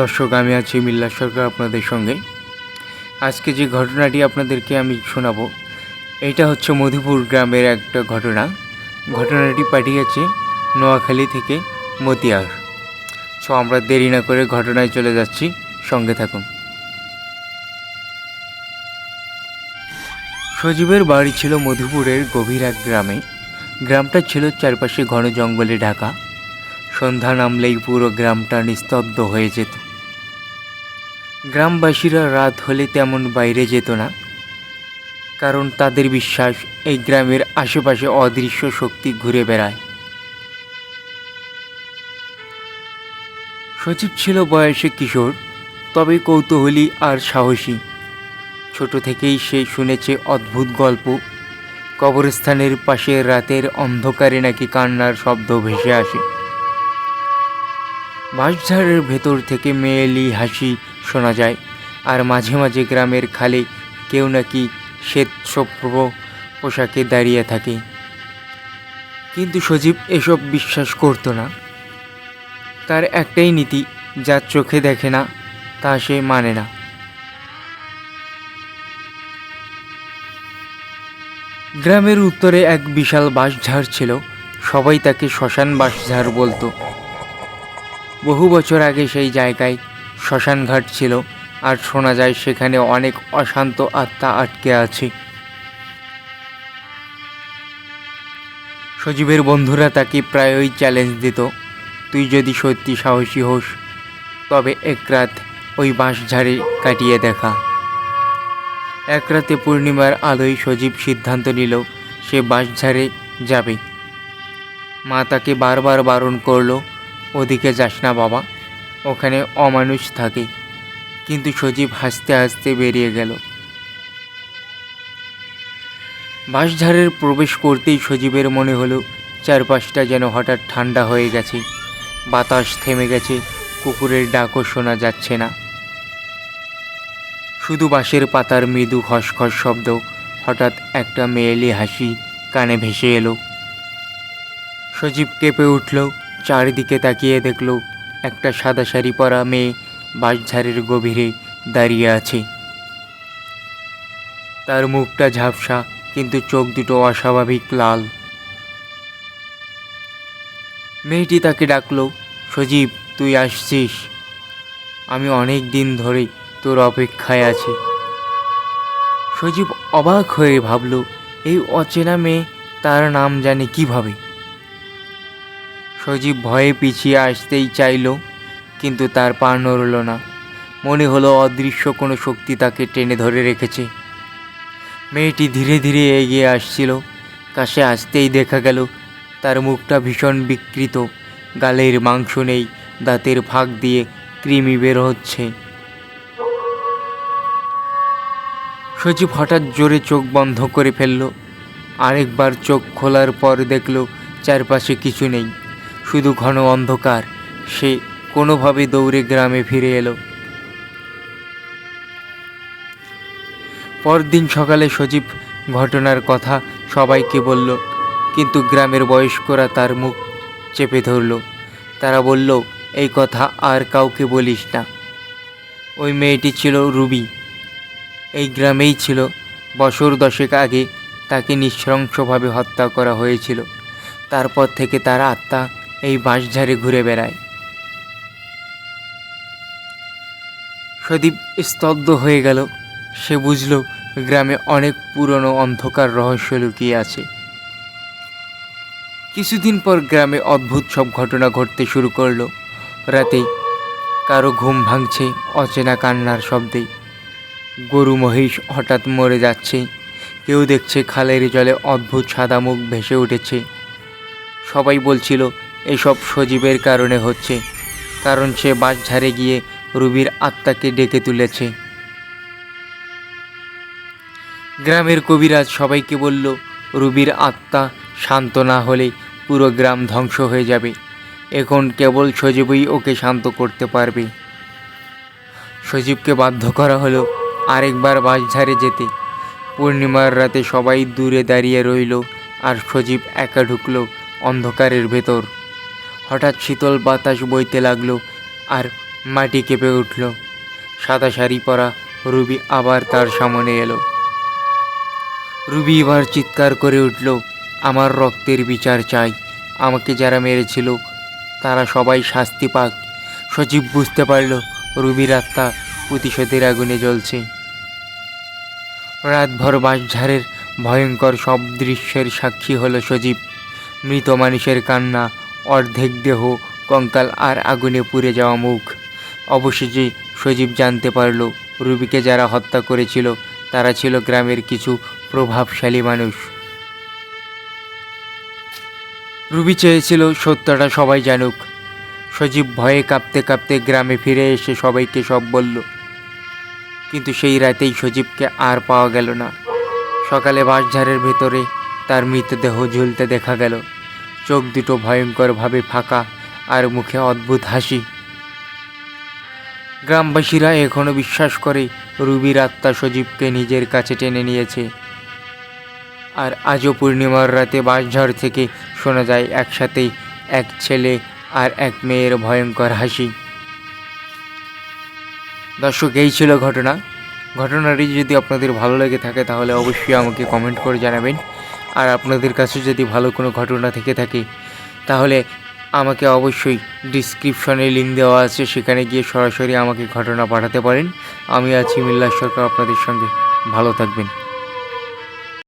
দর্শক, আমি আছি মিল্লা সরকার আপনাদের সঙ্গে। আজকে যে ঘটনাটি আপনাদেরকে আমি শোনাবো, এটা হচ্ছে মধুপুর গ্রামের একটা ঘটনা। ঘটনাটি পাঠিয়েছে নোয়াখালী থেকে মতিয়ার। সো আমরা দেরি না করে ঘটনায় চলে যাচ্ছি, সঙ্গে থাকুন। সজীবের বাড়ি ছিল মধুপুরের গভীর এক গ্রামে। গ্রামটা ছিল চারপাশে ঘন জঙ্গলে ঢাকা। সন্ধ্যা নামলেই পুরো গ্রামটা নিস্তব্ধ হয়ে যেত। গ্রামবাসীরা রাত হলে তেমন বাইরে যেত না, কারণ তাদের বিশ্বাস এই গ্রামের আশেপাশে অদৃশ্য শক্তি ঘুরে বেড়ায়। সচিব ছিল বয়সে কিশোর, তবে কৌতূহলী আর সাহসী। ছোট থেকেই সে শুনেছে অদ্ভুত গল্প। কবরস্থানের পাশে রাতের অন্ধকারে নাকি কান্নার শব্দ ভেসে আসে। বাঁশঝাড়ের ভেতর থেকে মেয়েলি হাসি শোনা যায়। আর মাঝে মাঝে গ্রামের খালে কেউ নাকি শ্বেতসভ্য পোশাকে দাঁড়িয়ে থাকে। কিন্তু সজীব এসব বিশ্বাস করতো না। তার একটাই নীতি, যা চোখে দেখে না, তা সে মানে না। গ্রামের উত্তরে এক বিশাল বাঁশঝাড় ছিল। সবাই তাকে শ্মশান বাঁশঝাড় বলতো। বহু বছর আগে সেই জায়গায় শ্মশানঘাট ছিল, আর শোনা যায় সেখানে অনেক অশান্ত আত্মা আটকে আছে। সজীবের বন্ধুরা তাকে প্রায়ই চ্যালেঞ্জ দিত, তুই যদি সত্যি সাহসী হোস, তবে এক রাত ওই বাঁশঝাড়ে কাটিয়ে দেখা। এক রাতে পূর্ণিমার আলোয় সজীব সিদ্ধান্ত নিল, সে বাঁশঝাড়ে যাবে। মা তাকে বারবার বারণ করল, ওদিকে যাস না বাবা। ওখানে অমানুষ থাকে। কিন্তু সজীব হাসতে হাসতে বেরিয়ে গেল। বাঁশঝাড়ের প্রবেশ করতেই সজীবের মনে হলো, চারপাশটা যেন হঠাৎ ঠান্ডা হয়ে গেছে। বাতাস থেমে গেছে, কুকুরের ডাকও শোনা যাচ্ছে না। শুধু বাঁশের পাতার মৃদু খসখস শব্দ, হঠাৎ একটা মেয়েলি হাসি কানে ভেসে এলো। সজীব কেঁপে উঠল, চারিদিকে তাকিয়ে দেখল একটা সাদা শাড়ি পরা মেয়ে বাঁশঝাড়ের গভীরে দাঁড়িয়ে আছে। তার মুখটা ঝাপসা, কিন্তু চোখ দুটো অস্বাভাবিক লাল। মেয়েটি তাকে ডাকলো, সজীব, তুই আসছিস? আমি অনেক দিন ধরে তোর অপেক্ষায় আছি। সজীব অবাক হয়ে ভাবল, এই অচেনা মেয়ে তার নাম জানে কীভাবে? সজীব ভয়ে পিছিয়ে আসতেই চাইল, কিন্তু তার পা নড়ল না। মনে হলো অদৃশ্য কোনো শক্তি তাকে টেনে ধরে রেখেছে। মেয়েটি ধীরে ধীরে এগিয়ে আসছিল, কাছে আসতেই দেখা গেল, তার মুখটা ভীষণ বিকৃত, গালের মাংস নেই, দাঁতের ফাঁক দিয়ে কৃমি বের হচ্ছে। সজীব হঠাৎ জোরে চোখ বন্ধ করে ফেলল, আরেকবার চোখ খোলার পর দেখল চারপাশে কিছু নেই। শুধু ঘন অন্ধকার, সে কোনোভাবে দৌড়ে গ্রামে ফিরে এলো। পরদিন সকালে সজীব ঘটনার কথা সবাইকে বলল, কিন্তু গ্রামের বয়স্করা তার মুখ চেপে ধরল। তারা বলল, এই কথা আর কাউকে বলিস না। ওই মেয়েটি ছিল রুবি। এই গ্রামেই ছিল। বছর দশেক আগে তাকে নৃশংসভাবে হত্যা করা হয়েছিল। তারপর থেকে তার আত্মা এই বাঁশঝাড়ে ঘুরে বেড়ায়। সদীপ স্তব্ধ হয়ে গেল। সে বুঝল গ্রামে অনেক পুরনো অন্ধকার রহস্য লুকিয়ে আছে। কিছুদিন পর গ্রামে অদ্ভুত সব ঘটনা ঘটতে শুরু করল। রাতে কারও ঘুম ভাঙছে, অচেনা কান্নার শব্দে। গরু, মহিষ হঠাৎ মরে যাচ্ছে। কেউ দেখছে খালের জলে অদ্ভুত সাদা মুখ ভেসে উঠেছে। সবাই বলছিল এসব সজীবের কারণে হচ্ছে, কারণ সে বাঁশঝাড়ে গিয়ে রুবির আত্মাকে ডেকে তুলেছে। গ্রামের কবিরাজ সবাইকে বলল, রুবির আত্মা শান্ত না হলে পুরো গ্রাম ধ্বংস হয়ে যাবে। এখন কেবল সজীবই ওকে শান্ত করতে পারবে। সজীবকে বাধ্য করা হলো আরেকবার বাঁশঝাড়ে যেতে। পূর্ণিমার রাতে সবাই দূরে দাঁড়িয়ে রইল আর সজীব একা ঢুকলো অন্ধকারের ভেতর। হঠাৎ শীতল বাতাস বইতে লাগল আর মাটি কেঁপে উঠল। সাদা শাড়ি পরা রুবি আবার তার সামনে এলো। রুবি এবার চিৎকার করে উঠল, আমার রক্তের বিচার চাই। আমাকে যারা মেরেছিল, তারা সবাই শাস্তি পাক। সজীব বুঝতে পারল, রুবির আত্মা প্রতিশোধের আগুনে জ্বলছে। রাতভর বাঁশঝাড়ের ভয়ঙ্কর সব দৃশ্যের সাক্ষী হলো সজীব। মৃত মানুষের কান্না অর্ধেক দেহ, কঙ্কাল আর আগুনে পুড়ে যাওয়া মুখ। অবশেষে সজীব জানতে পারল, রুবিকে যারা হত্যা করেছিল, তারা ছিল গ্রামের কিছু প্রভাবশালী মানুষ। রুবি চেয়েছিল সত্যটা সবাই জানুক। সজীব ভয়ে কাঁপতে কাঁপতে গ্রামে ফিরে এসে সবাইকে সব বলল। কিন্তু সেই রাতেই সজীবকে আর পাওয়া গেল না। সকালে বাঁশঝাড়ের ভেতরে তার মৃতদেহ ঝুলতে দেখা গেল। চোখ দুটো ভয়ঙ্করভাবে ফাঁকা আর মুখে অদ্ভুত হাসি। গ্রামবাসীরা এখনও বিশ্বাস করে রুবির আত্মা সজীবকে নিজের কাছে টেনে নিয়েছে। আর আজও পূর্ণিমার রাতে বাঁশঝড় থেকে শোনা যায় একসাথেই এক ছেলে আর এক মেয়ের ভয়ঙ্কর হাসি। দর্শক, এই ছিল ঘটনা। ঘটনাটি যদি আপনাদের ভালো লেগে থাকে তাহলে অবশ্যই আমাকে কমেন্ট করে জানাবেন। আর আপনাদের কাছে যদি ভালো কোনো ঘটনা থেকে থাকে, তাহলে আমাকে অবশ্যই ডিসক্রিপশনে লিঙ্ক দেওয়া আছে, সেখানে গিয়ে সরাসরি আমাকে ঘটনা পাঠাতে পারেন। আমি আছি মিল্লা সরকার আপনাদের সঙ্গে। ভালো থাকবেন।